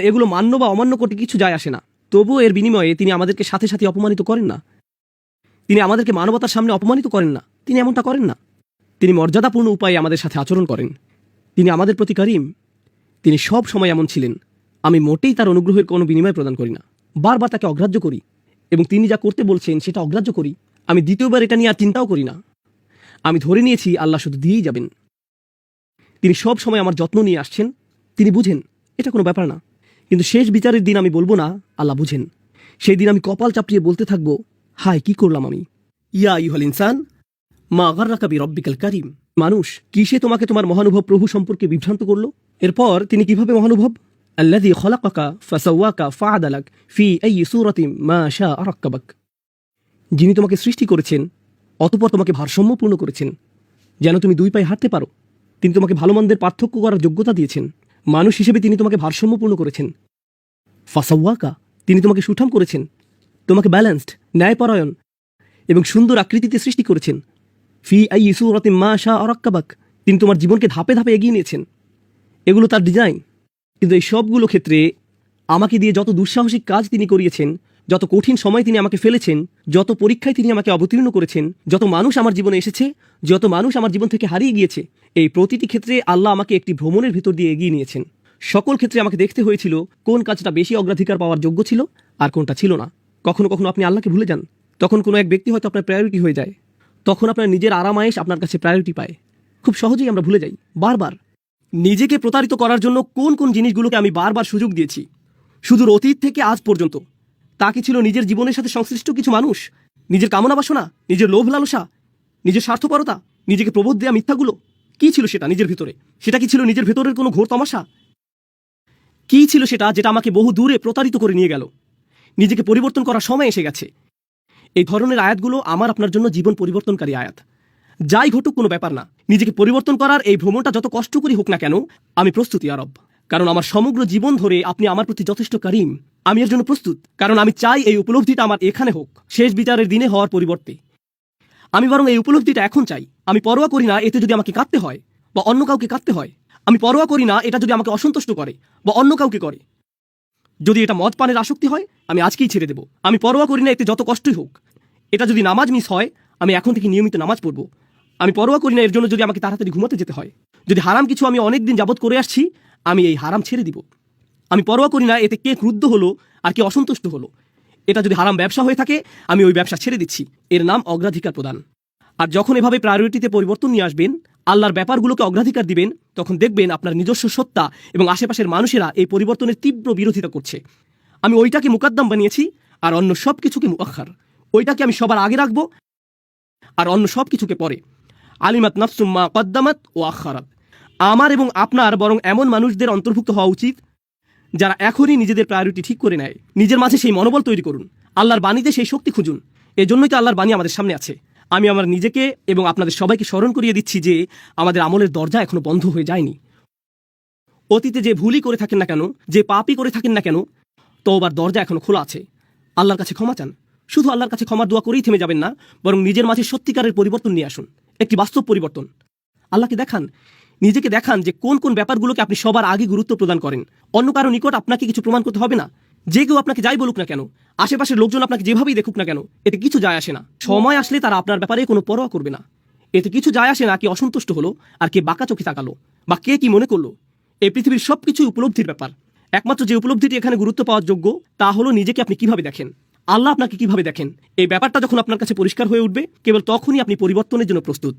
এগুলো মান্য বা অমান্য করতে কিছু যায় আসে না। তবুও এর বিনিময়ে তিনি আমাদেরকে সাথে সাথে অপমানিত করেন না। তিনি আমাদেরকে মানবতার সামনে অপমানিত করেন না। তিনি এমনটা করেন না। তিনি মর্যাদাপূর্ণ উপায়ে আমাদের সাথে আচরণ করেন। তিনি আমাদের প্রতি করিম। তিনি সব সময় এমন ছিলেন। আমি মোটেই তার অনুগ্রহের কোনো বিনিময় প্রদান করি না। বারবার তাকে অগ্রাহ্য করি এবং তিনি যা করতে বলছেন সেটা অগ্রাহ্য করি। আমি দ্বিতীয়বার এটা নিয়ে আর চিন্তাও করি না। আমি ধরে নিয়েছি আল্লাহ শুধু দিয়েই যাবেন। তিনি সব সময় আমার যত্ন নিয়ে আসছেন। তিনি বুঝেন, এটা কোনো ব্যাপার না। কিন্তু শেষ বিচারের দিন আমি বলব না, আল্লাহ বুঝেন। সেই দিন আমি কপাল চাপড়িয়ে বলতে থাকব, হায়, কি করলাম আমি? ইয়া ইহল ইনসান, মা আগার রাকাবি রব্বিকাল কারিম। মানুষ কিসে তোমাকে তোমার মহানুভব প্রভু সম্পর্কে বিভ্রান্ত করল? এরপর তিনি কীভাবে মহানুভব? আল্লাদি খলাকাকা ফাসাওয়াকা ফাআদালাক ফি এই সুরতিম মা শা আরাক্কাবাক যিনি তোমাকে সৃষ্টি করেছেন, অতপর তোমাকে ভারসাম্যপূর্ণ করেছেন। যেন তুমি দুই পায়ে হাঁটতে পারো। তিনি তোমাকে ভালো মন্দের পার্থক্য করার যোগ্যতা দিয়েছেন। মানুষ হিসেবে তিনি তোমাকে ভারসাম্যপূর্ণ করেছেন। ফাসাওয়াকা, তিনি তোমাকে সুঠাম করেছেন। তোমাকে ব্যালেন্সড ন্যায়পরায়ণ এবং সুন্দর আকৃতিতে সৃষ্টি করেছেন। ফি আই ইসুরতে মা শাহ অরাক্কাবাক তিনি তোমার জীবনকে ধাপে ধাপে এগিয়ে নিয়েছেন। এগুলো তার ডিজাইন কিন্তু এই সবগুলো ক্ষেত্রে আমাকে দিয়ে যত দুঃসাহসিক কাজ তিনি করিয়েছেন যত কঠিন সময় তিনি আমাকে ফেলেছেন, যত পরীক্ষায় তিনি আমাকে অবতীর্ণ করেছেন, যত মানুষ আমার জীবনে এসেছে, যত মানুষ আমার জীবন থেকে হারিয়ে গিয়েছে, এই প্রতিটি ক্ষেত্রে আল্লাহ আমাকে একটি ভ্রমণের ভিতর দিয়ে এগিয়ে নিয়েছেন। সকল ক্ষেত্রে আমাকে দেখতে হয়েছিল কোন কাজটা বেশি অগ্রাধিকার পাওয়ার যোগ্য ছিল আর কোনটা ছিল না। কখনো কখনো আপনি আল্লাহকে ভুলে যান। তখন কোনো এক ব্যক্তি হয়তো আপনার প্রায়োরিটি হয়ে যায়। তখন আপনার নিজের আরামায়েশ আপনার কাছে প্রায়োরিটি পায়। খুব সহজেই আমরা ভুলে যাই। বারবার। নিজেকে প্রতারিত করার জন্য কোন কোন জিনিসগুলোকে আমি বারবার সুযোগ দিয়েছি। শুধুর অতীত থেকে আজ পর্যন্ত। তা কি ছিল নিজের জীবনের সাথে সংশ্লিষ্ট কিছু মানুষ? নিজের কামনা বাসনা, নিজের লোভ লালসা, নিজের স্বার্থপরতা, নিজেকে প্রবোধ দেয়া মিথ্যাগুলো? কি ছিল সেটা নিজের ভিতরে? সেটা কি ছিল নিজের ভেতরের কোনো ঘোর তমাশা? কি ছিল সেটা যেটা আমাকে বহু দূরে প্রতারিত করে নিয়ে গেল? নিজেকে পরিবর্তন করার সময় এসে গেছে। এই ধরনের আয়াতগুলো আমার আপনার জন্য জীবন পরিবর্তনকারী আয়াত। যাই ঘটুক, কোনো ব্যাপার না। নিজেকে পরিবর্তন করার এই ভ্রমণটা যত কষ্টকরী হোক না কেন, আমি প্রস্তুতি, আরব। কারণ আমার সমগ্র জীবন ধরে আপনি আমার প্রতি যথেষ্ট কারিম। আমি এর জন্য প্রস্তুত, কারণ আমি চাই এই উপলব্ধিটা আমার এখানে হোক, শেষ বিচারের দিনে হওয়ার পরিবর্তে। আমি বরং এই উপলব্ধিটা এখন চাই। আমি পরোয়া করি না, এতে যদি আমাকে কাঁদতে হয়, বা অন্য কাউকে কাঁদতে হয়, আমি পরোয়া করি না, এটা যদি আমাকে অসন্তুষ্ট করে, বা অন্য কাউকে করে। যদি এটা মদ পানের আসক্তি হয়, আমি আজকেই ছেড়ে দেব। আমি পরোয়া করি না, এতে যত কষ্টই হোক। এটা যদি নামাজ মিস হয়, আমি এখন থেকে নিয়মিত নামাজ পড়ব। আমি পরোয়া করি না, এর জন্য যদি আমাকে তাড়াতাড়ি ঘুমাতে যেতে হয়। যদি হারাম কিছু আমি অনেক দিন যাবৎ করে আসছি, আমি এই হারাম ছেড়ে দিব। আমি পরোয়া করি না, এতে কে ক্রুদ্ধ হলো আর কে অসন্তুষ্ট হলো? এটা যদি হারাম ব্যবসা হয়ে থাকে, আমি ওই ব্যবসা ছেড়ে দিচ্ছি। এর নাম অগ্রাধিকার প্রদান। আর যখন এভাবে প্রায়োরিটিতে পরিবর্তন নিয়ে আসবেন, আল্লাহর ব্যাপারগুলোকে অগ্রাধিকার দিবেন, তখন দেখবেন আপনার নিজস্ব সত্তা এবং আশেপাশের মানুষেরা এই পরিবর্তনের তীব্র বিরোধিতা করছে। আমি ওইটাকে মুকাদ্দাম বানিয়েছি আর অন্য সব কিছুকে মুখার ওইটাকে আমি সবার আগে রাখব আর অন্য সব কিছুকে পরে। আলিমাত নাফসুম্মা কদ্দামাত ও আখারাত আমার এবং আপনার বরং এমন মানুষদের অন্তর্ভুক্ত হওয়া উচিত যারা এখনই নিজেদের প্রায়োরিটি ঠিক করে নেয়, নিজের মাঝে সেই মনোবল তৈরি করুন। আল্লাহর বাণীতে সেই শক্তি খুঁজুন। এজন্যই তো আল্লাহর বাণী আমাদের সামনে আছে। আমি আমার নিজেকে এবং আপনাদের সবাইকে স্মরণ করিয়ে দিচ্ছি যে আমাদের আমলের দরজা এখনও বন্ধ হয়ে যায়নি। অতীতে যে ভুলই করে থাকেন না কেন, যে পাপই করে থাকেন না কেন, তওবার দরজা এখনও খোলা আছে। আল্লাহর কাছে ক্ষমা চান। শুধু আল্লাহর কাছে ক্ষমার দোয়া করেই থেমে যাবেন না, বরং নিজের মাঝে সত্যিকারের পরিবর্তন নিয়ে আসুন। একটি বাস্তব পরিবর্তন। আল্লাহকে দেখান নিজেকে দেখান যে কোন কোন ব্যাপারগুলোকে আপনি সবার আগে গুরুত্ব প্রদান করেন। অন্য কারও নিকট আপনাকে কিছু প্রমাণ করতে হবে না। যে কেউ আপনাকে যাই বলুক না কেন, আশেপাশের লোকজন আপনাকে যেভাবেই দেখুক না কেন, এতে কিছু যায় আসে না। সময় আসলে তারা আপনার ব্যাপারে কোনো পরোয়া করবে না। এতে কিছু যায় আসে না কি অসন্তুষ্ট হলো আর কে বাঁকা চোখে তাকালো, বা কে কি মনে করল। এই পৃথিবীর সবকিছুই উপলব্ধির ব্যাপার। একমাত্র যে উপলব্ধিটি এখানে গুরুত্ব পাওয়ার যোগ্য, তা হলো নিজেকে আপনি কীভাবে দেখেন। আল্লাহ আপনাকে কীভাবে দেখেন? এই ব্যাপারটা যখন আপনার কাছে পরিষ্কার হয়ে উঠবে, কেবল তখনই আপনি পরিবর্তনের জন্য প্রস্তুত।